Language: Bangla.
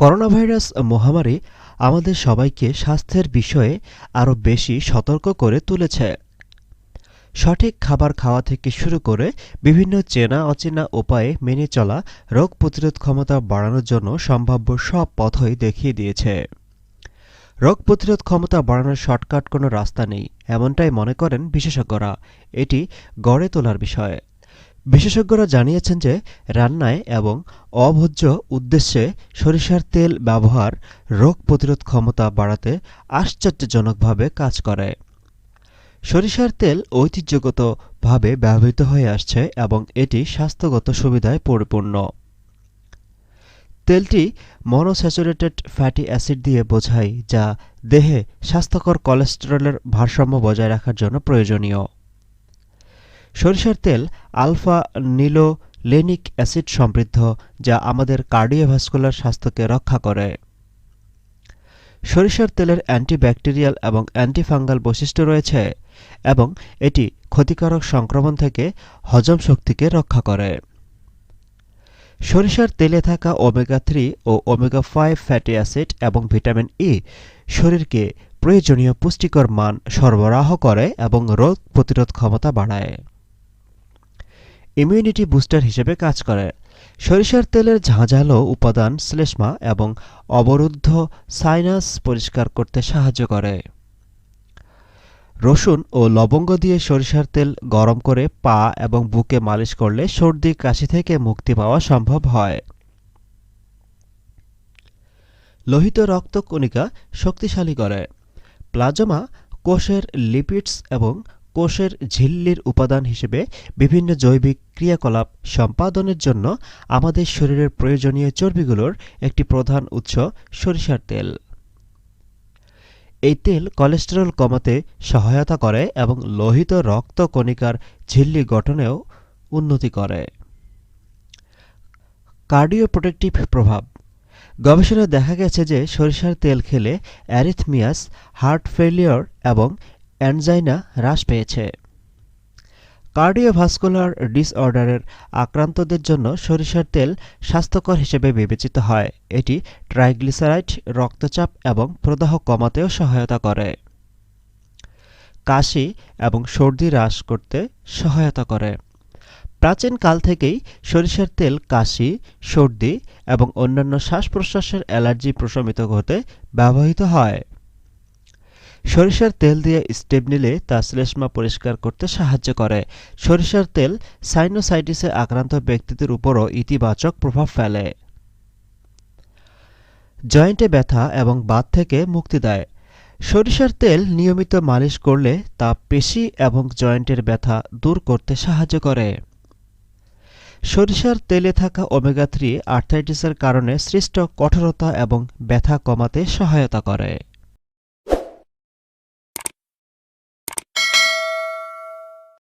করোনাভাইরাস মহামারী আমাদের সবাইকে স্বাস্থ্যের বিষয়ে আরও বেশি সতর্ক করে তুলেছে। সঠিক খাবার খাওয়া থেকে শুরু করে বিভিন্ন চেনা অচেনা উপায়ে মেনে চলা রোগ প্রতিরোধ ক্ষমতা বাড়ানোর জন্য সম্ভাব্য সব পথই দেখিয়ে দিয়েছে। রোগ প্রতিরোধ ক্ষমতা বাড়ানোর শর্টকাট কোনো রাস্তা নেই, এমনটাই মনে করেন বিশেষজ্ঞরা। এটি গড়ে তোলার বিষয়। বিশেষজ্ঞরা জানিয়েছেন যে রান্নায় এবং অভোজ্য উদ্দেশ্যে সরিষার তেল ব্যবহার রোগ প্রতিরোধ ক্ষমতা বাড়াতে আশ্চর্যজনকভাবে কাজ করে। সরিষার তেল ঐতিহ্যগতভাবে ব্যবহৃত হয়ে আসছে এবং এটি স্বাস্থ্যগত সুবিধায় পরিপূর্ণ। তেলটি মনোস্যাচুরেটেড ফ্যাটি অ্যাসিড দিয়ে বোঝায়, যা দেহে স্বাস্থ্যকর কোলেস্টেরলের ভারসাম্য বজায় রাখার জন্য প্রয়োজনীয়। সরিষার তেল আলফা নিলোলেনিক অ্যাসিড সমৃদ্ধ, যা আমাদের কার্ডিওভাস্কুলার স্বাস্থ্যকে রক্ষা করে। সরিষার তেলের অ্যান্টিব্যাকটেরিয়াল এবং অ্যান্টিফাঙ্গাল বৈশিষ্ট্য রয়েছে এবং এটি ক্ষতিকারক সংক্রমণ থেকে হজম শক্তিকে রক্ষা করে। সরিষার তেলে থাকা ওমেগা থ্রি ও ওমেগা ফাইভ ফ্যাটি অ্যাসিড এবং ভিটামিন ই শরীরকে প্রয়োজনীয় পুষ্টিকর মান সরবরাহ করে এবং রোগ প্রতিরোধ ক্ষমতা বাড়ায়। ইমিউনিটি বুস্টার হিসেবে কাজ করে। সরিষার তেলের ঝাঁঝালো উপাদান শ্লেষ্মা এবং অবরুদ্ধ সাইনাস পরিষ্কার করতে সাহায্য করে। রসুন ও লবঙ্গ দিয়ে সরিষার তেল গরম করে পা এবং বুকে মালিশ করলে সর্দি, কাশি থেকে মুক্তি পাওয়া সম্ভব হয়। লোহিত রক্তকণিকা শক্তিশালী করে। প্লাজমা কোষের লিপিডস এবং কোষের ঝিল্লির উপাদান হিসেবে বিভিন্ন জৈবিক ক্রিয়াকলাপ সম্পাদনের জন্য আমাদের শরীরের প্রয়োজনীয় চর্বিগুলোর একটি প্রধান উৎস সরিষার তেল। এই তেল কোলেস্টেরল কমাতে সহায়তা করে এবং লোহিত রক্ত কণিকার ঝিল্লি গঠনেও উন্নতি করে। কার্ডিওপ্রোটেক্টিভ প্রভাব। গবেষণায় দেখা গেছে যে সরিষার তেল খেলে অ্যারিথমিয়াস, হার্ট ফেলিওর এবং অ্যানজাইনা হ্রাস পেয়েছে। কার্ডিওভাস্কুলার ডিসঅর্ডারের আক্রান্তদের জন্য সরিষার তেল স্বাস্থ্যকর হিসেবে বিবেচিত হয়। এটি ট্রাইগ্লিসারাইড, রক্তচাপ এবং প্রদাহ কমাতেও সহায়তা করে। কাশি এবং সর্দি হ্রাস করতে সহায়তা করে। প্রাচীন কাল থেকেই সরিষার তেল কাশি, সর্দি এবং অন্যান্য শ্বাস প্রশ্বাসের অ্যালার্জি প্রশমিত হতে ব্যবহৃত হয়। সরিষার তেল দিয়ে স্টেপ নিলে তা শ্লেষ্মা পরিষ্কার করতে সাহায্য করে। সরিষার তেল সাইনোসাইটিসে আক্রান্ত ব্যক্তিদের উপরও ইতিবাচক প্রভাব ফেলে। জয়েন্টে ব্যথা এবং বাত থেকে মুক্তি দেয়। সরিষার তেল নিয়মিত মালিশ করলে তা পেশি এবং জয়েন্টের ব্যথা দূর করতে সাহায্য করে। সরিষার তেলে থাকা ওমেগা থ্রি আর্থাইটিসের কারণে সৃষ্ট কঠোরতা এবং ব্যথা কমাতে সহায়তা করে।